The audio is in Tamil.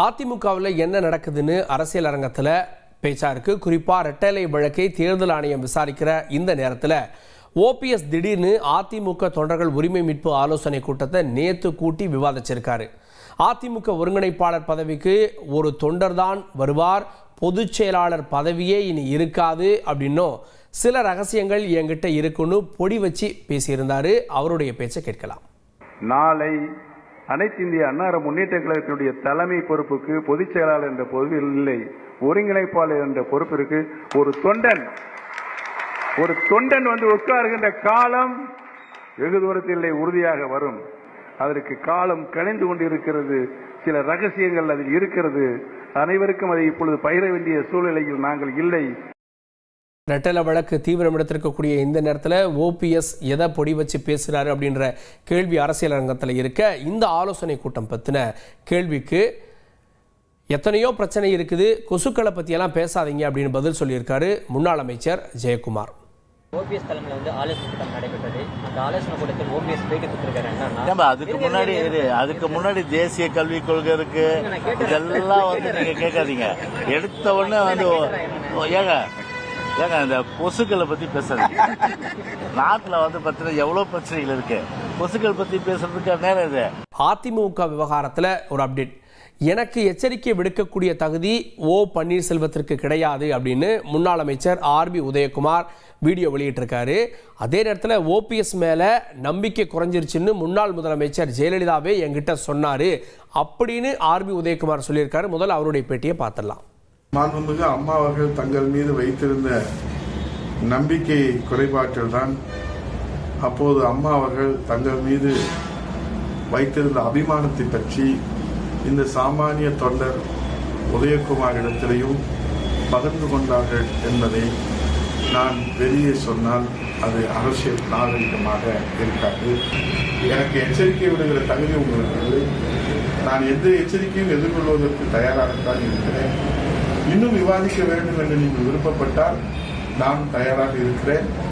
அதிமுகவில் என்ன நடக்குதுன்னு அரசியல் அரங்கத்தில் பேச்சா இருக்கு குறிப்பாக ரெட்டலை வழக்கை தேர்தல் ஆணையம் விசாரிக்கிற இந்த நேரத்தில் ஓபிஎஸ் திடீர்னு அதிமுக தொண்டர்கள் உரிமை மீட்பு ஆலோசனை கூட்டத்தை நேற்று கூட்டி விவாதிச்சிருக்காரு. அதிமுக ஒருங்கிணைப்பாளர் பதவிக்கு ஒரு தொண்டர் தான் வருவார் பொதுச் செயலாளர் பதவியே இனி இருக்காது அப்படின்னும் சில ரகசியங்கள் என்கிட்ட இருக்குன்னு பொடி வச்சு பேசியிருந்தாரு. அவருடைய பேச்சை கேட்கலாம். நாளை அனைத்து இந்திய அன்னார முன்னேற்ற கழகத்தினுடைய தலைமை பொறுப்புக்கு பொதுச் செயலாளர் என்ற பொறுப்பில் இல்லை. ஒருங்கிணைப்பாளர் என்ற பொறுப்பிற்கு ஒரு தொண்டன். ஒரு தொண்டன் வந்து உட்காருகின்ற காலம் வெகு தூரத்தில் உறுதியாக வரும். அதற்கு காலம் கணிந்து கொண்டிருக்கிறது. சில ரகசியங்கள் அதில் இருக்கிறது. அனைவருக்கும் அதை இப்பொழுது பகிர வேண்டிய சூழ்நிலையில் நாங்கள் இல்லை. ரெட்டல வழக்கு தீவிரம் எடுத்திருக்கக்கூடிய இந்த நேரத்தில் ஓபிஎஸ் எதை பொடி வச்சு பேசுகிறாரு அப்படின்ற கேள்வி அரசியல் அரங்கத்தில் இருக்க இந்த ஆலோசனை கூட்டம் பற்றின கேள்விக்கு எத்தனையோ பிரச்சனை இருக்குது கொசுக்களை பற்றியெல்லாம் பேசாதீங்க அப்படின்னு பதில் சொல்லியிருக்காரு முன்னாள் அமைச்சர் ஜெயக்குமார். ஓபிஎஸ் தலைமையில் வந்து ஆலோசனை கூட்டம் நடைபெற்றது. அந்த ஆலோசனை கூட்டத்தில் ஓபிஎஸ் பேட்டி கொடுத்திருக்காரு அதுக்கு முன்னாடி அதுக்கு முன்னாடி தேசிய கல்விக் கொள்கை இருக்கு. இதெல்லாம் வந்து நீங்க கேட்காதீங்க. எடுத்த உடனே வந்து ஏங்க ஏங்க இந்த கொசுக்களை பத்தி பேசுறது நாட்டுல வந்து பார்த்தீங்கன்னா எவ்வளவு பிரச்சனைகள் இருக்கு? கொசுக்கள் பத்தி பேசுறதுக்கு நேரம் இது. அதிமுக விவகாரத்தில் ஒரு அப்டேட் எனக்கு எச்சரிக்கை விடுக்கக்கூடிய தகுதி ஓ பன்னீர்செல்வத்திற்கு கிடையாது அப்படின்னு முன்னாள் அமைச்சர் ஆர்பி உதயகுமார் வீடியோ வெளியிட்டிருக்காரு. அதே நேரத்தில் ஓபிஎஸ் மேலே நம்பிக்கை குறைஞ்சிருச்சுன்னு முன்னாள் முதலமைச்சர் ஜெயலலிதாவே என்கிட்ட சொன்னார். அப்படின்னு ஆர்பி உதயகுமார் சொல்லியிருக்காரு. முதல்ல அவருடைய பேட்டியை பார்த்துடலாம். மாண்புமிகு அம்மா அவர்கள் தங்கள் மீது வைத்திருந்த நம்பிக்கை குறைபாட்டில் தான் அப்போது அம்மா அவர்கள் தங்கள் மீது வைத்திருந்த அபிமானத்தை பற்றி இந்த சாமானிய தொண்டர் உதயகுமார் இடத்திலையும் பகிர்ந்து கொண்டார்கள் என்பதை நான் வெளியே சொன்னால் அது அரசியல் நாகரிகமாக இருக்காது. எனக்கு எச்சரிக்கை விடுகிற தகுதி உங்களுக்கு நான் எந்த எச்சரிக்கையும் எதிர்கொள்வதற்கு தயாராகத்தான் இருக்கிறேன். இன்னும் விவாதிக்க வேண்டும் என்று நீங்கள் விருப்பப்பட்டால் நான் தயாராக இருக்கிறேன்.